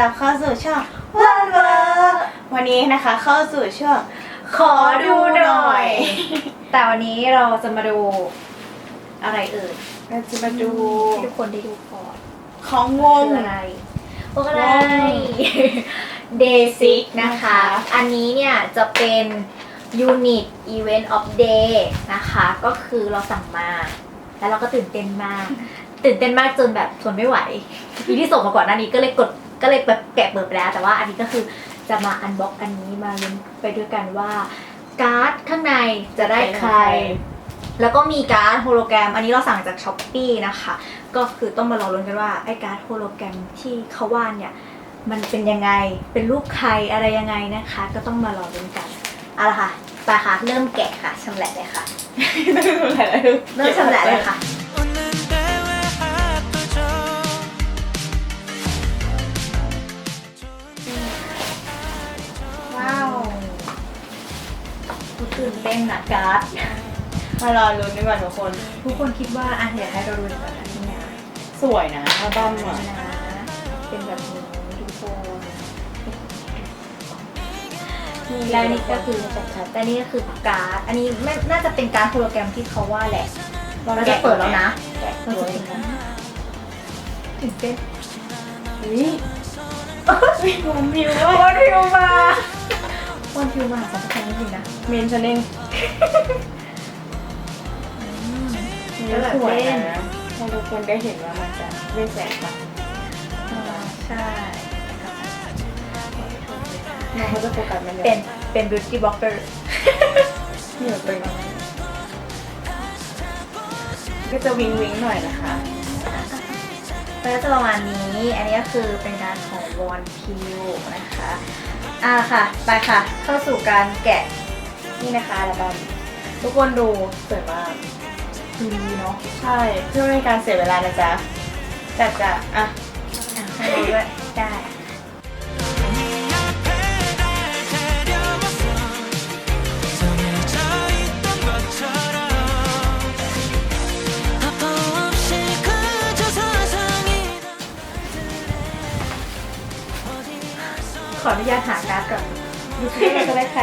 รับเข้าสู่ช่องวันเวอร์วันนี้นะคะเข้าสู่ช่วงขอดูหน่อย แต่วันนี้เราจะมาดูอะไรเอ่ยเราจะมาดูให้ทุกคนได้ดูก่อนของวงคืออะไรพวกอะไรวงเดซิกนะคะ อันนี้เนี่ยจะเป็น Unit Event of Day นะคะ ก็คือเราสั่งมา แล้วเราก็ตื่นเต้นมาก ตื่นเต้นมากจนแบบทนไม่ไหวทีที่ส่งมาก่อนหน้านี้ก็เลยกด ก็เลยแบบแกะเปิดไปแล้ว แต่ว่าอันนี้ก็คือจะมาอันบ็อกอันนี้มาลุ้นไปด้วยกันว่า การ์ดข้างในจะได้ใคร แล้วก็มีการ์ดโฮโลแกรม อันนี้เราสั่งจากช้อปปีนะคะ ก็คือต้องมารอลุ้นกันว่าไอ้การ์ดโฮโลแกรมที่เขาวาดเนี่ยมันเป็นยังไง เป็นรูปใครอะไรยังไงนะคะ ก็ต้องมารอลุ้นกันเอาละค่ะไปค่ะ เริ่มแกะค่ะชำแหละเลยค่ะ เริ่มชำแหละเลยค่ะ ตื่นเต้นนะการ์ดมารอลุ้นดีกว่าทุกคน ทุกคนคิดว่าอะอยากให้เราดูก่อนนะที่เนี่ยสวยนะอัลบั้มอะนะเป็นแบบนี้ทุกคนแล้วนี่ก็คือชัดๆแต่นี่ก็คือการ์ด อันนี้ไม่น่าจะเป็นการ์ดโฮโลแกรมที่เขาว่าแหละ เราจะเปิดแล้วนะแกะเราสวจะยเปิดนะแล้วตื่นเต้นเฮ้ยวันวิวว่าวันพิวมา วันพิวมาสำคัญจริงๆนะเมนฉันเองแล้วแบบสวยเล่นนะให้ทุกคนได้เห็นว่ามันจะไม่แสบปะใช่น้องเขาจะโฟกัสมันยอะเป็นเป็น beauty blogger เหนียวตึงก็จะวิงวิงหน่อยนะคะก็จะประมาณนี้ อันนี้ก็คือเป็นการของวอนพิวนะคะ อ่าค่ะ ไปค่ะ เข้าสู่การแกะนี่นะคะอัลบั้มทุกคนดูสวยมากดูดีเนาะใช่เพื่อไม่ให้การเสียเวลานะจ๊ะจัดจะอะอะให้ดูด้วยได้ ออนุญาตหาการ์ดก่อนดูซิว่าจะได้ใคร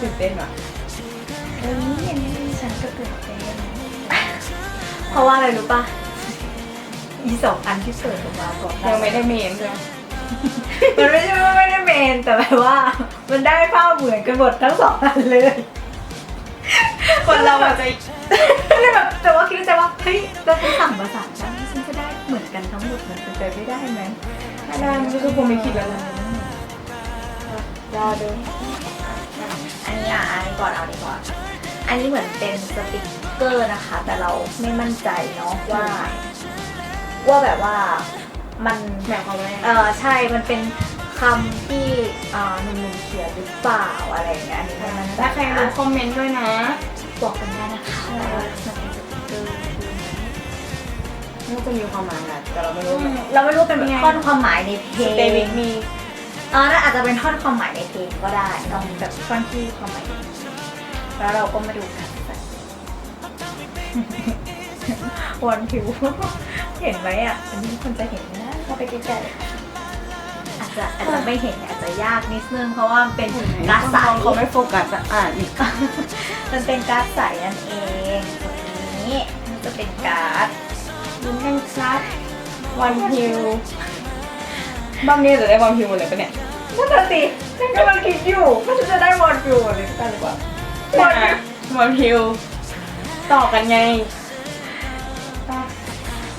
ตื่นเต้นว่ะเออนี่อันนี้ฉันก็ตื่นเต้นเพราะว่าอะไรรู้ป่ะอีสองอันที่เปิดออกมาก่อนหน้ายังไม่ได้เมนเลยมันไม่ใช่ว่าไม่ได้เมนแต่แบบว่า มันได้ภาพเหมือนกันหมดทั้งสองอันเลย คนเราอาจจะเลยแบบแต่ว่าคิดในใจว่าเฮ้ยเราไปสั่งภาษานกันฉันจะได้เหมือนกันทั้งหมดมันเป็นไปไม่ได้ไหมถ้าได้มันก็คือผมไม่คิดแล้วนะ รอดูอันนี้อะอันนี้ก่อนเอาดีกว่า อันนี้เหมือนเป็นสติกเกอร์นะคะ แต่เราไม่มั่นใจเนาะว่า ว่าแบบว่ามันหมายความว่าไงเออใช่มันเป็นคำที่เอ่อหนุ่มๆเขียนหรือเปล่าอะไรอย่างเงี้ยอันนี้ไม่มั่นใจถ้าใครรู้คอมเมนต์ด้วยนะบอกกันได้นะคะว่ามันเป็นสติกเกอร์คือไหมน่าจะมีความหมายนะแต่เราไม่รู้เราไม่รู้เป็นท่อนความหมายในเพลสเตวิง กมีเอน่าอาจจะเป็นท่อนความหมายในเพลงก็ได้ลองแบบท่อนที่ความหมาย แล้วเราก็มาดูกันวันผิวเห็นไหมอะอันนี้คนจะเห็นนะเข้าไปใกล้ๆอาจจะอาจจะไม่เห็นอาจจะยากนิดนึงเพราะว่ามันเป็นการ์ดใสเขาไม่โฟกัสอ่านอีกมันเป็นการ์ดใสนั่นเองนี้มันจะเป็นการ์ดลุ้นกันชัดวันพิว บ้ามนี้จะได้วันพิวหมดเลยปะเนี่ยนั่นน่ะสิฉันกำลังคิดอยู่ว่าฉันจะได้วอนฟิวหรือกันหรือเปล่าวันวันพิวต่อกันไง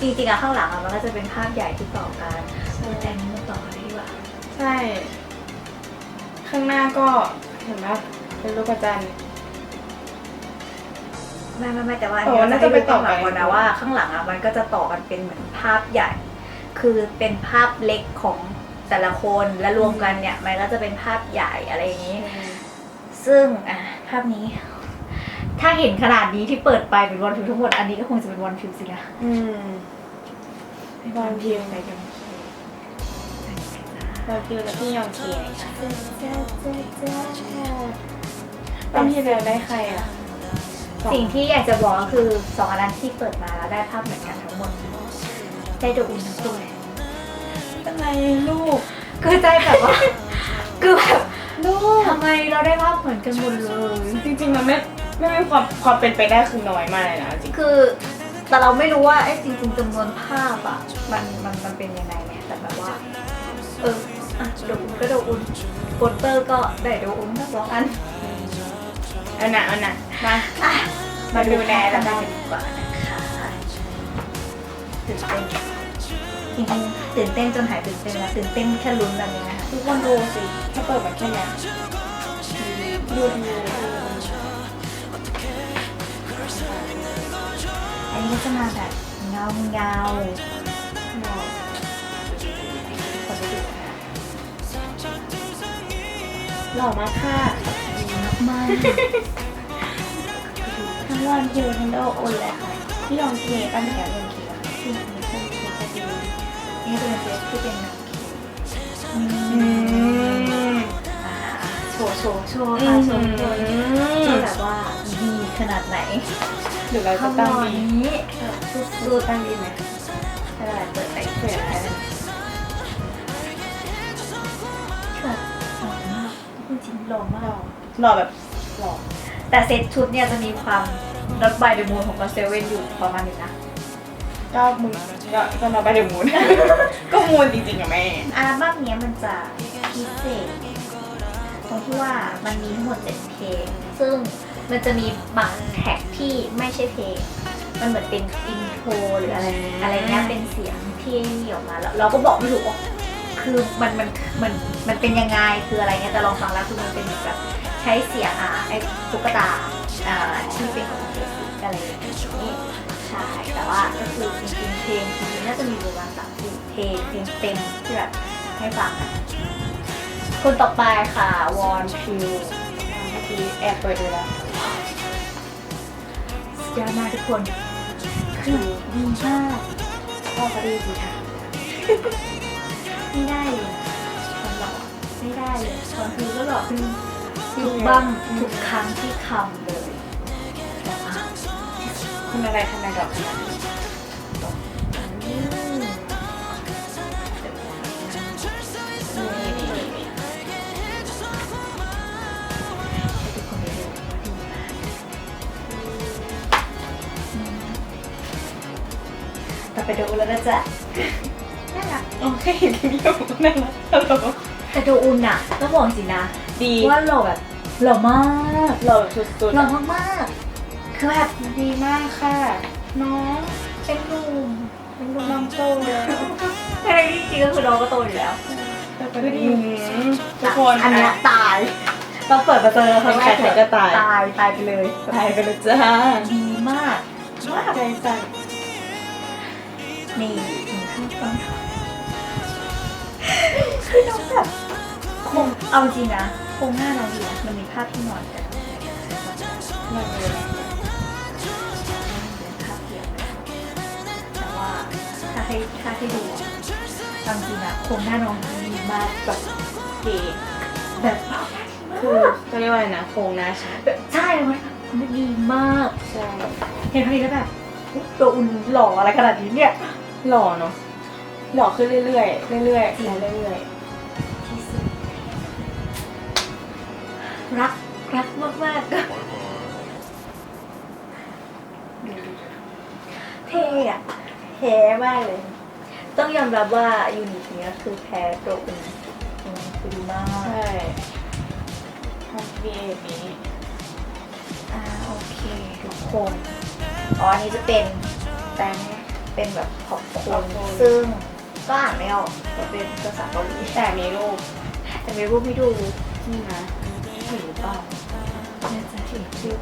จริงๆอะข้างหลังอะมันก็จะเป็นภาพใหญ่ที่ต่อกันแต่อันนี้มันต่อกันได้ดีกว่าใช่ ข้างหน้าก็เห็นไหมเป็นรูปจันทร์ไม่ไม่ไม่แต่ว่าอันโอ้นี้น่าจะไปต่อข้างหลังกันก่อนนะว่า ข้างหลังอะมันก็จะต่อกันเป็นเหมือนภาพใหญ่ คือเป็นภาพเล็กของแต่ละคนแล้วรวมกันเนี่ยมันก็จะเป็นภาพใหญ่อะไรอย่างนี้ ซึ่งอะภาพนี้ ถ้าเห็นขนาดนี้ที่เปิดไปเป็นวันฟิวทั้งหมดอันนี้ก็คงจะเป็นวันฟิวสินะอืมวันพิวไปกันวันพิวและพี่ยองเคียค่ะจ้าจ้าจ้าวันพิวแล้วได้ใครอะสิ่งที่อยากจะบอกก็คือสองอันนั้นที่เปิดมาแล้วได้ภาพเหมือนกันทั้งหมด ได้ดูอุ่นทั้งตัวเป็นไรลูกใจแบบว่า คือแบบลูกทำไมเราได้ภาพเหมือนกันหมดเลย จริงๆมันไม่ไม่มีความความเป็นไปได้คือน้อยมากเลยนะจริง คือแต่เราไม่รู้ว่าไอ้จริงๆจำนวนภาพอะมันมันมันเป็นยังไงไงแต่แบบว่า เอออะโดอุ่นก็โดอุ่นโปสเตอร์ก็ได้โดอุ่นทั้งสองอันเอาหนะเอาหนะมาอะมาดูแลกัแล้วนกันดีกว่านะคะตื่นเต้นจ ริงๆตื่นเต้นจนหายตื่นเต้นแล้วตื่นเต้นแค่ลุ้นแบบนี้นะคะทุกคนดูสิถ้าเปิดมาแค่นี้ดูดูอันนี้ก็จะมาแบบเงาเงาคนไปดูหล่อมากค่ะดีมากทั้งวันคิวทั้งโดโอนเลยค่ะพี่ลองเคตั้งแต่ลองเคอะๆที่มีคนเคก็ดี นี่จะเป็นเฟสที่เป็นเงาเคอืมอ่าโชว์โชว์โชว์ค่ะโชว์โชว์ที่แบบว่าดีขนาดไหนหรือเราจะข้างตั้งนอกดีนี้ดูตั้งดีไหมให้เราเปิดไปเผื่อใครแบบหล่อมากจริงหล่อมาก หล่อแบบหล่อแต่เซ็ตชุดเนี่ยจะมีความรถไบเดอะมูนของกอเซเว่นอยู่ประมาณนึงนะ ก็มูนก็ก็มาไปเดี๋ยวมูน ก็มูนจริงๆอะแม่ อัลบั้มเนี้ยมันจะพิเศษตรงที่ว่ามันมีทั้งหมดเจ็ดเพลง ซึ่งมันจะมีบางแท็กที่ไม่ใช่เพลง มันเหมือนเป็นอินโทรหรืออะไรอะไรเงี้ยเป็นเสียงที่ออกมาแล้วเราก็บอกไม่ถูกว่าคือมันมันมันมันเป็นยังไงคืออะไรเงี้ยแต่ลองฟังแล้วคือมันเป็นแบบใช้เสียงอะไอ้ตุ๊กตาอ่าที่เป็นของเด็กอะไรอย่างนี้ ใช่แต่ว่าก็คือจริงๆเพลงจริงๆน่าจะมีประมาณสามสี่เพลงเพลงเต็มที่แบบให้ฟังกันคนต่อไปค่ะวอนพิวเมื่อกี้แอบเปิดดูแล้วสุดยอดมากทุกคนคือดีมากพ่อเขาดีสิค่ะไม่ได้เลยคนหล่อไม่ได้เลยตอนคือก็หล่อขึ้นทุกบ้างทุกครั้งที่ทำเลย คุณอะไรทำไมดอกขนาดนี้อืมนี่นี่นี่นี่ให้ทุกคนได้ดูอืมต่อไปดูแล้วนะจ๊ะน่ารักโอเคเห็นที่อยู่นั่นแหละฮัลโหลแต่โดอุนอะต้องบอกจริงนะ ดีว่าหล่อแบบหล่อมากหล่อแบบสุดหล่อมากๆ คือแบบๆดีมากค่ะ น้องเป็นหนุ่มเป็นหนุ่มน้องโตแล้วอะไรที่จริงก็คือน้องก็โตอยู่แล้วคือดีทุกคนอันเนี้ยตายเราเปิดมาเจอครั้งแรกใครๆก็ตาย ตายตายไปเลยตายไปเลยจ้าดีมากมากใจสั่นนี่ถึงขั้นตอนคือน้องแบบคงเอาจริงนะโครงหน้าน้องดีนะมันมีภาพที่นอนกันมันเลยาให้ถ้าให้ดูอะเอาจริงนะโครงหน้าน้องดีมากแบบดีแบบคือเขาเรียกว่าอะไรนะโครงหน้าชัดแบบใช่มันมันดีมากใช่เห็นครั้งนี้แล้วแบบตัวอุ่นหล่ออะไรขนาดนี้เนี่ยหล่อเนาะหล่อขึ้นเรื่อยๆเรื่อยจริงๆเรื่อยที่สุดรักรักมากมากๆดูดิเท่อะแพ้มากเลย ต้องยอมรับว่ายูนิตเนี้ยคือแพ้ตัวอุ่นอืมคือดีมาๆกใช่ทำพีเอนี้อ่าโอเคทุกคนอ๋ออันนี้จะเป็นแต่เป็นแบบขอบคุขอบณคุณซึ่งก็อ่านไม่ออกก็เป็นภาษาเกาหลีแต่มีรูป แต่มีรูปให้ดูนี่นะเห็นหรือเปล่าน่าจะเห็นชื่อ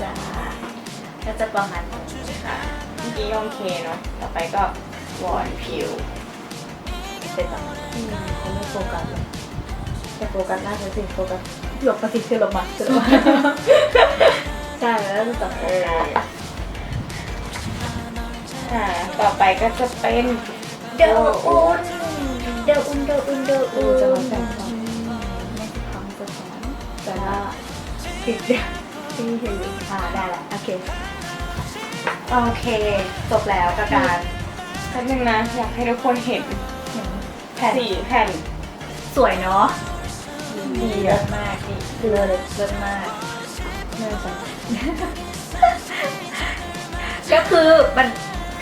จะก็จะประมาณนี้ ค่ะเมื่อกี้ยองเคเนาะ ต่อไปก็วอนพิวเป็นประมาณนี้เขาไม่โฟกัสเลยแต่โฟกัสหน้าฉันสิโฟกัสหลบมาสิคือหลบมาคือหลบมาใช่แล้วจะโฟกัสอ่าต่อไปก็จะเป็นเดออุนเดออุนเดออุนเดออุนจะมาแต่งก่อนไม่ใช่ความจะสอนแต่ว่าติดเดียวที่เห็นอยู่อ่าได้ละโอเค โอเค จบแล้วกับการแป๊บนึงนะ อยากให้ทุกคนเห็นเห็นผ่นสี่แผ่นสวยเนาะดีเยอะอะมากดีเลือเลยเลิศมากน่าจะก็คือมัน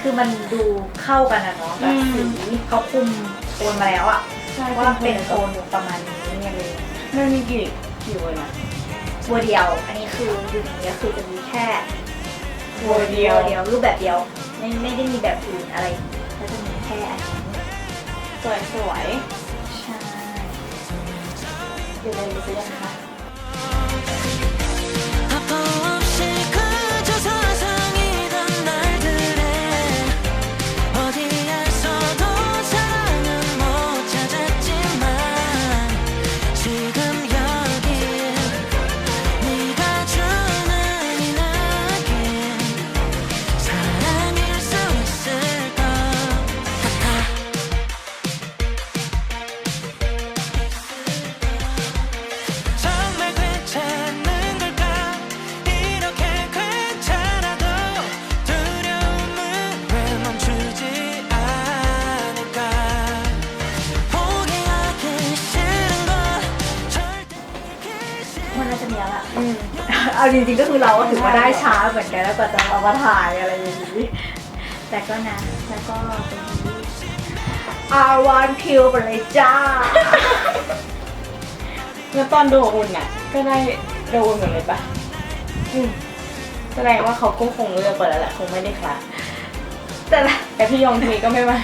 คือมันดูเข้ากันอะเนาะแบบสีเขาคุมโทนมาแล้วอะใช่ว่าเป็นโทนประมาณนี้เนี่ยเลยมันมีกี่กี่เวอร์นะตัวเดียว อันนี้คืออยู่ในนี้ก็คือจะมีแค่ ตัวเดียวตัวเดียวรูปแบบเดียว ไม่ไม่ได้มีแบบอื่นอะไรก็จะมีแค่อันนี้สวยสวยใช่เดี๋ยวเราไปซื้อกันนะคะ จริงๆก็คือเราก็ถือว่าได้ช้าเหมือนกันแล้วกว่าจะเอามาถ่ายอะไรอย่างนี้ แต่ก็นะแล้วก็ตรงนี้อาวันพิวไปเลยจ้า แล้วตอนโดอุ่นอะ ก็ได้โดอุ่นเหมือนเลยปะอืมแสดงว่าเขาก็คงเลือกไปแล้วแหละคงไม่ได้คลาสแต่ละแต่พี่ยองทีก็ไม่มา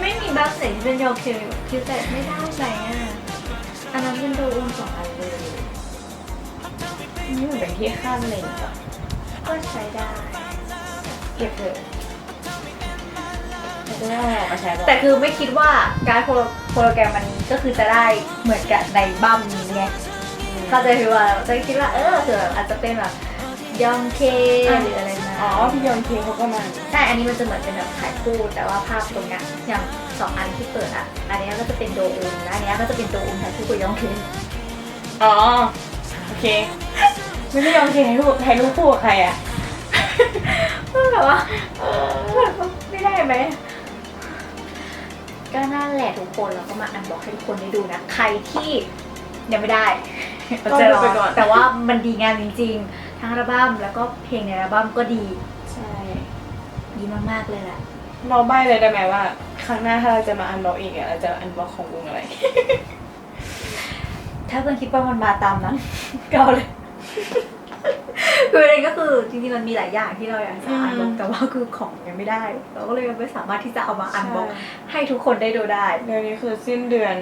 ไม่มีบางสิ่งที่เป็นโยคิวคิวแต่ไม่ได้ไหนอะอันนั้นเป็นโดอุนสองอันเลย นี่เหมือนเป็นที่ข้ามเลนจ้ะก็ใช้ได้ เก็บเถอะแต่จะได้เอาออกมาใช้แต่คือไม่คิดว่าการดโปรโปรแกรมมันก็คือจะได้เหมือนกับในบัมนี้ไงเข้าใจคือว่าจะคิดว่าเออเผื่ออาจจะเป็นแบบยองเคหรืออะไรมาอ๋อพี่ยองทีเขาก็มาใช่ อันนี้มันจะเหมือนเป็นแบบถ่ายคู่แต่ว่าภาพตรงเนี้ยอย่างสองอันที่เปิดอะ อันนี้ก็จะเป็นโดอุนและอันนี้ก็จะเป็นโดอุนถ่ายคู่กับยองเคอ๋อ โอเค ไม่พี่ยองทีถ่ายรูปถ่ายรูปคู่กับใครอะแบบว่าเออไม่ได้ไหมก็นั่นแหละทุกคนเราก็มาอันบอกให้ทุกคนได้ดูนะ ใครที่ยังไม่ได้ก็ดูไปก่อนแต่ว่ามันดีงานจริงๆ ทั้งอัลบั้มแล้วก็เพลงในอัลบั้มก็ดี ใช่ ดีมากๆเลยแหละเราใบ้เลยได้ไหมว่า ครั้งหน้าถ้าเราจะมาอันบล็อกอีกอะเราจะอันบล็อกของวงอะไร ถ้าเพื่อนคิดว่ามันมาตามนั้นก็เอาเลย คือประเด็นก็คือจริงๆมันมีหลายอย่างที่เราอยากจะอันบล็อกอืมแต่ว่าคือของยังไม่ได้ เราก็เลยยังไม่สามารถที่จะเอามาอันบล็อกใช่ให้ทุกคนได้ดูได้เดือนนี้คือสิ้นเดือน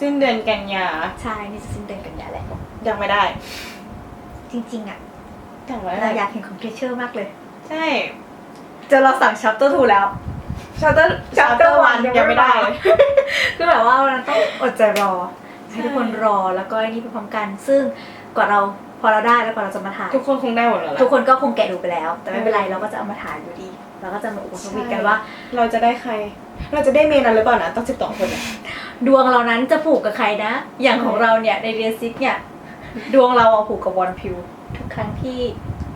สิ้นเดือนกันยาใช่นี่จะสิ้นเดือนกันยายนแหละยังไม่ได้ จริงๆอะยังไม่เราได้อยากเห็นของเทเชอร์มากเลย ใช่เจอเราสั่งชัปเตอร์ทูแล้วชัตเตอร์ชัตเตอ Chapter ร์วัน one ยังไม่ได้ยังไม่มาคือแบบว่าเราต้องอดใจรอให้ทุกคนรอแล้วก็ไอ้นี่ไปพร้อมกัน ซึ่งกว่าเรา พอเราได้แล้วกว่าเราจะมาถ่ายทุกคนคงได้หมดแล้วทุกล่ะคนก็คงแกะดูไปแล้ว แต่ไม่เป็นไรเออเราก็จะเอามาถ่ายอยู่ดีเราก็จะมาอุปสวิตกันว่า เราจะได้ใคร เราจะได้เมนนั้นหรือเปล่านะต้องสิบสองคนอะดวงเรานั้นจะผูกกับใครนะ อย่างของเราเนี่ยในเรียนซิกเนี่ยดวงเราอะผูกกับวอนพิวทุกครั้งที่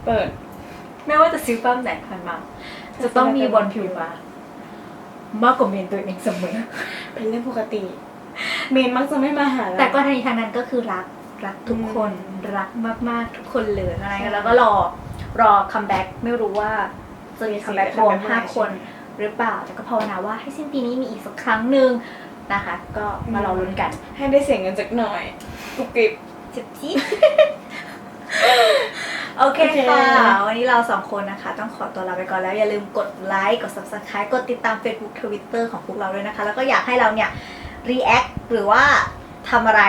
เปิด ไม่ว่าจะซื้อปั้มไหนผ่านมา จะต้องมีวอนพิวมามากกว่าเมนตัวเองเสมอเป็นเรื่องปกติ เมนมักจะไม่มาหาเราแต่ก็ทางนี้ทางนั้นก็คือรัก รักทุกคนอืมรักมากๆทุกคนเลยอะไรใช่แล้วก็รอรอคัมแบ็กไม่รู้ว่าจะมีคัมแบ็กรวม comeback ห้าเมื่อไหร่คนหรือเปล่า แต่ก็ภาวนาว่าให้สิ้นปีนี้มีอีกสักครั้งหนึ่งนะคะ ก็มารอลุ้นกัน ให้ได้เสียงเงินสักหน่อยกุบกิบจิบจิ๊บโอเคโอเคค่ะ วันนี้เราสองคนนะคะ ต้องขอตัวลาไปก่อนแล้ว อย่าลืมกดไลค์กด subscribe กดติดตาม Facebook Twitter ของพวกเราด้วยนะคะ แล้วก็อยากให้เราเนี่ย react หรือว่าทำอะไร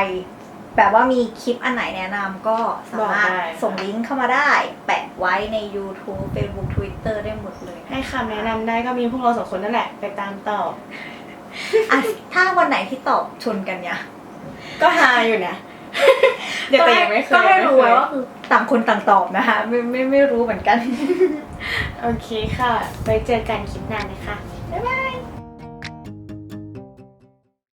แบบว่ามีคลิปอันไหนแนะนำก็สามารถบอกได้ส่งลิงก์เข้ามาได้ แปะไว้ใน YouTube Facebook Twitter ได้หมดเลย ให้คำแนะนำได้ก็มีพวกเราสองคนนั่นแหละ ไปตามต่ออะถ้าวันไหนที่ตอบชนกันเนี่ย ก็ฮาอยู่นะเดี๋ยวแต่ยังไม่เคยก็ให้รู้ม่ไว้เคยว่าคือต่างคนต่างตอบนะคะ ไม่ไม่ไม่รู้เหมือนกัน โอเคค่ะ ไปเจอกันคลิปหน้านะคะ บ๊ายบาย